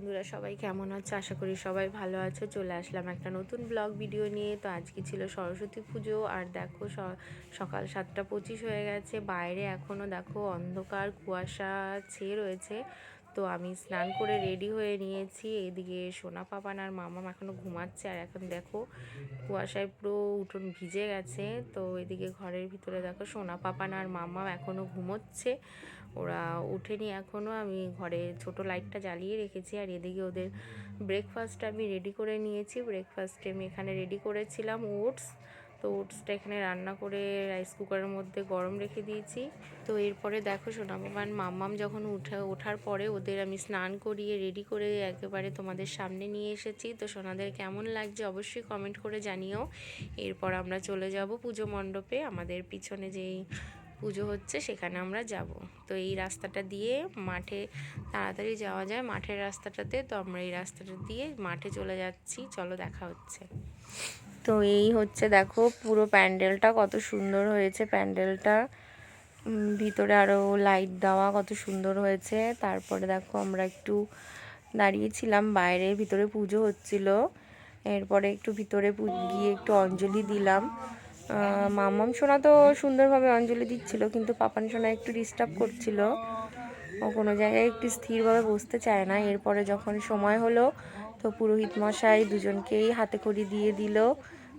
বন্ধুরা সবাই কেমন আছো? আশা করি সবাই ভালো আছো। চলে আসলাম একটা নতুন ব্লগ ভিডিও নিয়ে। তো আজকে ছিল সরস্বতী পুজো। আর দেখো সকাল সাতটা পঁচিশ হয়ে গেছে। বাইরে এখনও দেখো অন্ধকার, কুয়াশা ছেয়ে রয়েছে। তো আমি স্নান করে রেডি হয়ে নিয়েছি। এদিকে সোনা পাপান আর মামাম এখনও ঘুমাচ্ছে আর এখন দেখো কুয়াশায় পুরো উঠোন ভিজে গেছে। তো এদিকে ঘরের ভিতরে দেখো সোনা পাপান আর মামাম এখনও ঘুমোচ্ছে। ওরা উঠেনি এখনও আমি ঘরে ছোট লাইটটা জ্বালিয়ে রেখেছি আর এদিকে ওদের ব্রেকফাস্ট আমি রেডি করে নিয়েছি। ব্রেকফাস্টে আমি এখানে রেডি করেছিলাম। ওটস তো ওটসটা এখানে রান্না করে রাইস কুকারের মধ্যে গরম রেখে দিয়েছি। তো এরপরে দেখো সোনাবাবান মাম্মাম যখন উঠে, ওঠার পরে ওদের আমি স্নান করিয়ে রেডি করে একেবারে তোমাদের সামনে নিয়ে এসেছি। তো সোনাদের কেমন লাগছে অবশ্যই কমেন্ট করে জানিও। এরপর আমরা চলে যাব পুজো মণ্ডপে। আমাদের পিছনে যেই পুজো হচ্ছে সেখানে আমরা যাব। তো এই রাস্তাটা দিয়ে মাঠে তাড়াতাড়ি যাওয়া যায়। মাঠের রাস্তাটাতে তো আমরা এই রাস্তাটা দিয়ে মাঠে চলে যাচ্ছি। চলো দেখা হচ্ছে। তো এই হচ্ছে দেখো, পুরো প্যান্ডেলটা কত সুন্দর হয়েছে। প্যান্ডেলটা ভিতরে আরও লাইট দেওয়া কত সুন্দর হয়েছে। তারপরে দেখো আমরা একটু দাঁড়িয়েছিলাম, বাইরে ভিতরে পুজো হচ্ছিল। এরপরে একটু ভিতরে গিয়ে একটু অঞ্জলি দিলাম। মামাম সোনা তো সুন্দরভাবে অঞ্জলি দিচ্ছিল, কিন্তু পাপান সোনা একটু ডিস্টার্ব করছিল। ও কোনো জায়গায় একটু স্থিরভাবে বসতে চায় না। এরপরে যখন সময় হলো, তো পুরোহিত মশাই দুজনকেই হাতে খড়ি দিয়ে দিল।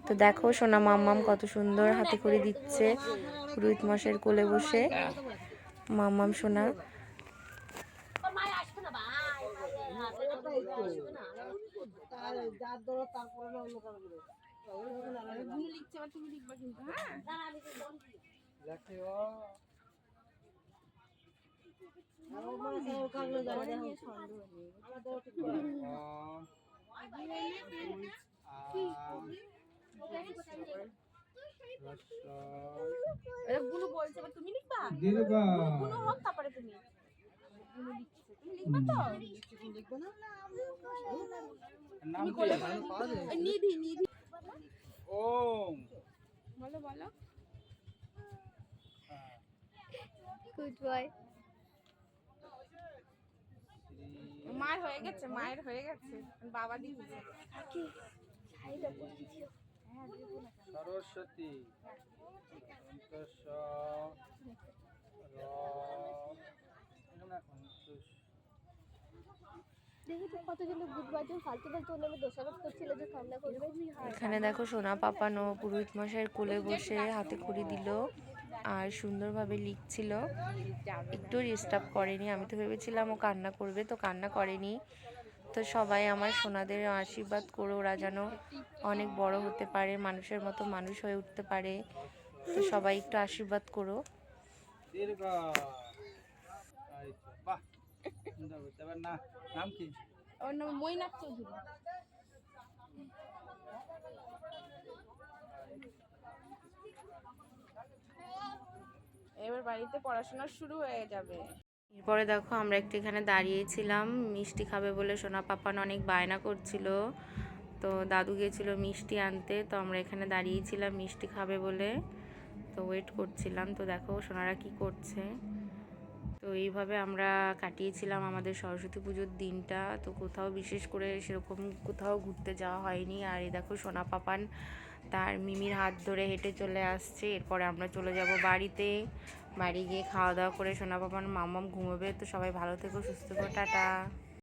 তো দেখো সোনা মাম্মাম কত সুন্দর হাতে খড়ি দিচ্ছে পুরোহিত মশাইয়ের কোলে বসে। মাম্মাম, সোনা। তুমি লিখবা তারপরে তুমি গুলো লিখছে তুমি লিখবা তো লিখব না নাম নিধি নিধি ওম বলো বলো গুড বয় মায়ের হয়ে গেছে মায়ের হয়ে গেছে বাবা দিয়েছে। সরস্বতী সন্তোষ এখানে। দেখি তো কতজন গুড বয় তুমি ফালতু ফালতু নামে দোষারোপ করছিল যে কান্না করবে এখানে দেখো সোনা পাপানো পুরোহিত মশাইয়ের কোলে বসে হাতে খড়ি দিল। আর সুন্দরভাবে লিখছিল। একটু ডিস্টার্ব করেনি। আমি তো ভেবেছিলাম ও কান্না করবে তো কান্না করেনি। তো সবাই আমার সোনাদের আশীর্বাদ করো ওরা যেন অনেক বড় হতে পারে মানুষের মতো মানুষ হয়ে উঠতে পারে। তো সবাই একটু আশীর্বাদ করো। নাম কি? ওর নাম মৈনাক চৌধুরী। এবার বাড়িতে পড়াশোনা শুরু হয়ে যাবে। এরপরে দেখো আমরা একটু এখানে দাঁড়িয়েছিলাম, মিষ্টি খাবে বলে সোনা পাপান অনেক বায়না করছিল। তো দাদু গিয়েছিল মিষ্টি আনতে, তো আমরা এখানে দাঁড়িয়েছিলাম মিষ্টি খাবে বলে। তো ওয়েট করছিলাম, তো দেখো সোনারা কি করছে। তো এইভাবে আমরা কাটিয়েছিলাম আমাদের সরস্বতী পুজোর দিনটা। তো কোথাও বিশেষ করে সেরকম কোথাও ঘুরতে যাওয়া হয়নি। আর এই দেখো সোনা পাপান তার মিমির হাত ধরে হেঁটে চলে আসছে। এরপরে আমরা চলে যাব বাড়িতে। বাড়ি গিয়ে খাওয়া দাওয়া করে সোনা পাপান মামাম ঘুমোবে। তো সবাই ভালো থেকো, সুস্থ থেকো, টাটা।